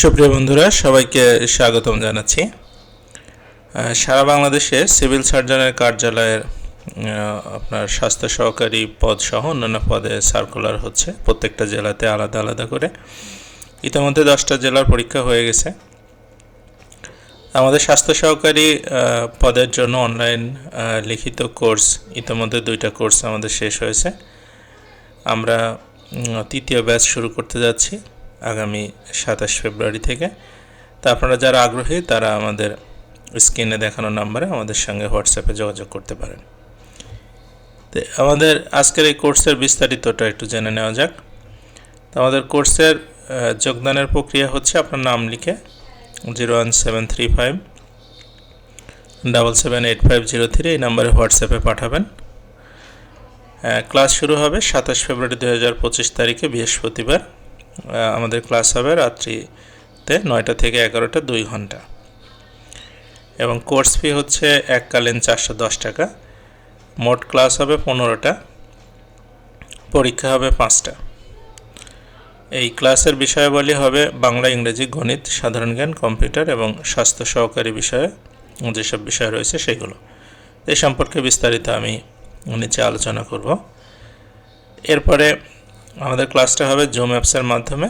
সুপ্রিয় বন্ধুরা, সবাইকে স্বাগতম জানাচ্ছি। সারা বাংলাদেশে সিভিল সার্জনের কার্যালয়ের আপনার স্বাস্থ্য সহকারী পদ সহ অন্যান্য পদে সার্কুলার হচ্ছে। প্রত্যেকটা জেলাতে আলাদা আলাদা করে। ইতিমধ্যে দশটা জেলার পরীক্ষা হয়ে গেছে। আমাদের স্বাস্থ্য সহকারী পদের জন্য অনলাইন লিখিত কোর্স, ইতিমধ্যে দুইটা কোর্স আমাদের শেষ হয়েছে। আমরা তৃতীয় ব্যাচ শুরু করতে যাচ্ছি। আগামী সাতাশ ফেব্রুয়ারি থেকে। তা আপনারা যারা আগ্রহী, তারা আমাদের স্ক্রিনে দেখানো নাম্বারে আমাদের সঙ্গে হোয়াটসঅ্যাপে যোগাযোগ করতে পারেন। তো, আমাদের আজকের এই কোর্সের বিস্তারিতটা একটু জেনে নেওয়া যাক। তো আমাদের কোর্সের যোগদানের প্রক্রিয়া হচ্ছে আপনার নাম লিখে zero one seven three five double seven eight five zero three এই নাম্বারে হোয়াটসঅ্যাপে পাঠাবেন। ক্লাস শুরু হবে সাতাশ ফেব্রুয়ারি দু হাজার পঁচিশ তারিখে বৃহস্পতিবার। আমাদের ক্লাস হবে রাত্রিতে নয়টা থেকে এগারোটা দুই ঘণ্টা। এবং কোর্স ফি হচ্ছে এককালীন চারশো দশ টাকা। মোট ক্লাস হবে পনেরোটা, পরীক্ষা হবে পাঁচটা। এই ক্লাসের বিষয়াবলী হবে বাংলা, ইংরেজি, গণিত, সাধারণ জ্ঞান, কম্পিউটার এবং স্বাস্থ্য সহকারী বিষয়ে যেসব বিষয় রয়েছে সেগুলো। এই সম্পর্কে বিস্তারিত আমি নিচে আলোচনা করব। এরপরে আমাদের ক্লাসটা হবে জুম অ্যাপসের মাধ্যমে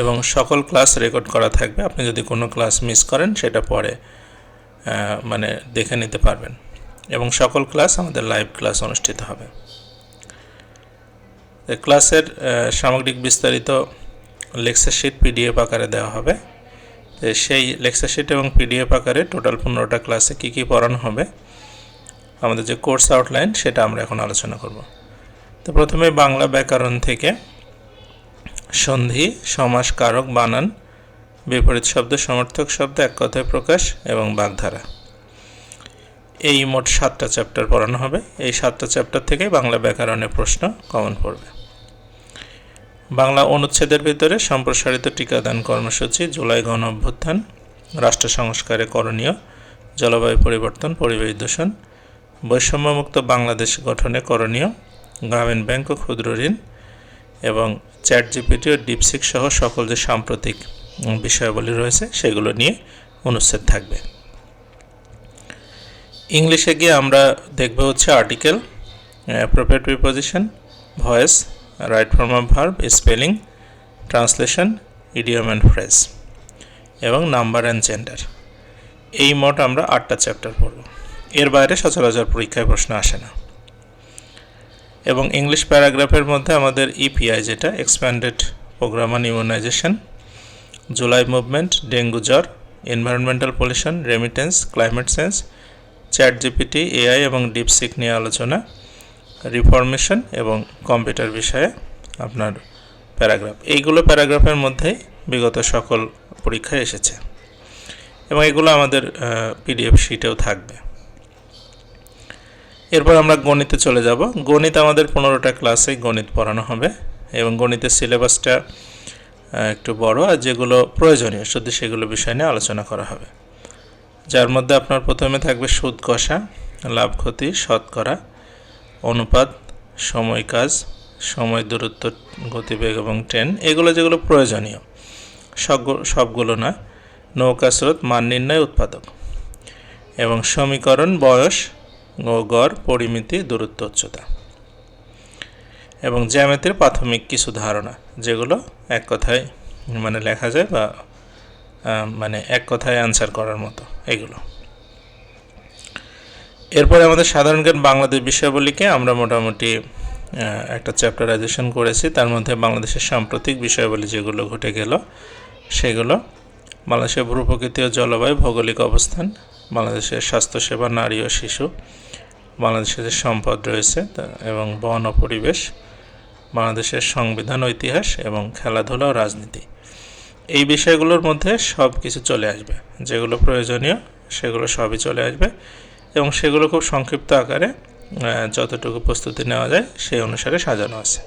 এবং সকল ক্লাস রেকর্ড করা থাকবে। আপনি যদি কোনো ক্লাস মিস করেন, সেটা পরে মানে দেখে নিতে পারবেন। এবং সকল ক্লাস আমাদের লাইভ ক্লাস অনুষ্ঠিত হবে। ক্লাসের সামগ্রিক বিস্তারিত লেকচার শিট পিডিএফ আকারে দেওয়া হবে। সেই লেকচার শিট এবং পিডিএফ আকারে টোটাল পনেরোটা ক্লাসে কী কী পড়ানো হবে, আমাদের যে কোর্স আউটলাইন সেটা আমরা এখন আলোচনা করব। তো প্রথমে বাংলা ব্যাকরণ থেকে সন্ধি সমাস কারক বানান, বিপরীত শব্দ, সমর্থক শব্দ, এক কথায় প্রকাশ এবং বাগধারা। এই মোট সাতটা চ্যাপ্টার পড়ানো হবে। এই সাতটা চ্যাপ্টার থেকে বাংলা ব্যাকরণের প্রশ্ন কমন পড়বে। বাংলা অনুচ্ছেদের ভিতরে সম্প্রসারিত টিকাদান কর্মসূচি, জুলাই গণ অভ্যুত্থান, রাষ্ট্র সংস্কারে করণীয়, জলবায়ু পরিবর্তন, পরিবেশ দূষণ, বৈষম্যমুক্ত বাংলাদেশ গঠনে করণীয় গ্রামীণ ব্যাংক ও ক্ষুদ্র ঋণ এবং চ্যাট জিপিটি ও ডিপসিক সহ সকল যে সাম্প্রতিক বিষয়াবলী রয়েছে সেগুলো নিয়ে অনুচ্ছেদ থাকবে। ইংলিশে গিয়ে আমরা দেখব হচ্ছে article appropriate preposition voice right form of verb spelling translation idiom and phrase এবং নাম্বার অ্যান্ড জেন্ডার এই মোট আমরা আটটা চ্যাপ্টার পড়ব। এর বাইরে সচরাচর পরীক্ষায় প্রশ্ন আসে না। এবং ইংলিশ প্যারাগ্রাফের মধ্যে আমাদের ইপিআই যেটা expanded programme on immunisation July movement dengue জ্বর environmental pollution remittance climate change chat GPT AI এবং ডিপসিক নিয়ে আলোচনা রিফরমেশন এবং কম্পিউটার বিষয়ে আপনার প্যারাগ্রাফ এইগুলো প্যারাগ্রাফের মধ্যেই বিগত সকল পরীক্ষায় এসেছে। এবং এগুলো আমাদের পিডিএফ শিটেও থাকবে। এরপর আমরা গণিতে চলে যাব। গণিত আমাদের পনেরোটা ক্লাসে গণিত পড়ানো হবে এবং গণিতের সিলেবাসটা একটু বড় আর যেগুলো প্রয়োজনীয় শুধু সেগুলো বিষয় নিয়ে আলোচনা করা হবে। যার মধ্যে আপনার প্রথমে থাকবে সুদ কষা, লাভ ক্ষতি শতকরা অনুপাত, সময় কাজ, সময় দূরত্ব, গতিবেগ এবং ট্রেন, এগুলো যেগুলো প্রয়োজনীয় সবগু- সবগুলো না, নৌকা স্রোত, মান নির্ণয়, উৎপাদক এবং সমীকরণ, বয়স গড় পরিমিতি, দূরত্ব, উচ্চতা এবং জ্যামিতির প্রাথমিক কিছু ধারণা, যেগুলো এক কথায় মানে লেখা যায় বা মানে এক কথায় অ্যান্সার করার মতো এগুলো। এরপরে আমাদের সাধারণ জ্ঞান বাংলাদেশ বিষয়াবলীকে আমরা মোটামুটি একটা চ্যাপ্টারাইজেশন করেছি। তার মধ্যে বাংলাদেশের সাম্প্রতিক বিষয়াবলী যেগুলো ঘটে গেল, সেগুলো বাংলাদেশের ভূপ্রকৃতি ও জলবায়ু, ভৌগোলিক অবস্থান বাংলাদেশের স্বাস্থ্যসেবা নারী ও শিশু, বাংলাদেশের সম্পদ রয়েছে এবং বন ও পরিবেশ, বাংলাদেশের সংবিধান ইতিহাস এবং খেলাধুলা ও রাজনীতি। এই বিষয়গুলোর মধ্যে সব কিছু চলে আসবে। যেগুলো প্রয়োজনীয়, সেগুলো সবই চলে আসবে এবং সেগুলো খুব সংক্ষিপ্ত আকারে যতটুকু প্রস্তুতি নেওয়া যায় সেই অনুসারে সাজানো আছে।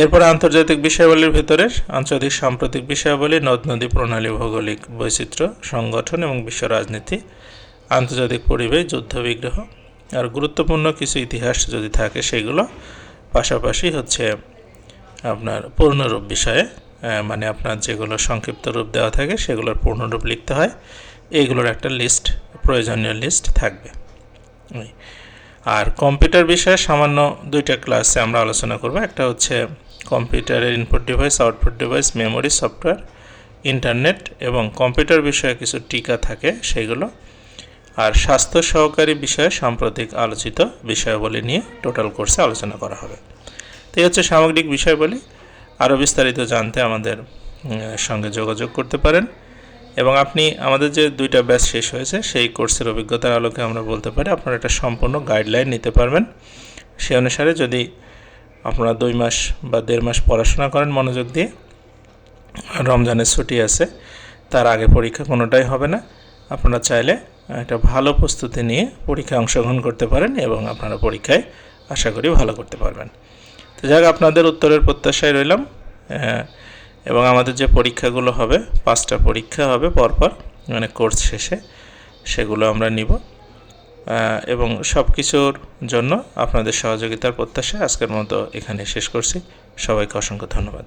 এরপর আন্তর্জাতিক বিষয়াবলীর ভিতরে আন্তর্জাতিক সাম্প্রতিক বিষয়াবলী, নদ নদী প্রণালী, ভৌগোলিক বৈচিত্র্য, সংগঠন এবং বিশ্ব রাজনীতি, আন্তর্জাতিক পরিবেশ, যুদ্ধ বিগ্রহ। আর গুরুত্বপূর্ণ কিছু ইতিহাস যদি থাকে সেগুলো পাশাপাশি হচ্ছে আপনার পূর্ণরূপ বিষয়ে মানে আপনার যেগুলো সংক্ষিপ্ত রূপ দেওয়া থাকে সেগুলোর পূর্ণরূপ লিখতে হয়। এইগুলোর একটা লিস্ট, প্রয়োজনীয় লিস্ট থাকবে। আর কম্পিউটার বিষয়ে সামান্য দুইটা ক্লাসে আমরা আলোচনা করব। একটা হচ্ছে কম্পিউটারের input device output device memory software internet এবং কম্পিউটার বিষয়ে কিছু টিকা থাকে সেগুলো। আর স্বাস্থ্য সহকারী বিষয়ে সাম্প্রতিক আলোচিত বিষয়াবলী নিয়ে টোটাল কোর্সে আলোচনা করা হবে। তো এই হচ্ছে সামগ্রিক বিষয়বলী। আরও বিস্তারিত জানতে আমাদের সঙ্গে যোগাযোগ করতে পারেন। এবং আপনি আমাদের যে দুইটা ব্যাচ শেষ হয়েছে, সেই কোর্সের অভিজ্ঞতার আলোকে আমরা বলতে পারি, আপনারা একটা সম্পূর্ণ গাইডলাইন নিতে পারবেন। সে অনুসারে যদি আপনারা দুই মাস বা দেড় মাস পড়াশোনা করেন মনোযোগ দিয়ে। রমজানের ছুটি আছে, তার আগে পরীক্ষা কোনোটাই হবে না। আপনারা চাইলে একটা ভালো প্রস্তুতি নিয়ে পরীক্ষায় অংশগ্রহণ করতে পারেন এবং আপনারা পরীক্ষায় আশা করি ভালো করতে পারবেন। তো যাক আপনাদের উত্তরের প্রত্যাশায় রইলাম। এবং আমাদের যে পরীক্ষাগুলো হবে, পাঁচটা পরীক্ষা হবে পরপর মানে কোর্স শেষে, সেগুলো আমরা নিব। এবং সব কিছুর জন্য আপনাদের সহযোগিতার প্রত্যাশা আজকের মতো এখানে শেষ করছি। সবাইকে অসংখ্য ধন্যবাদ।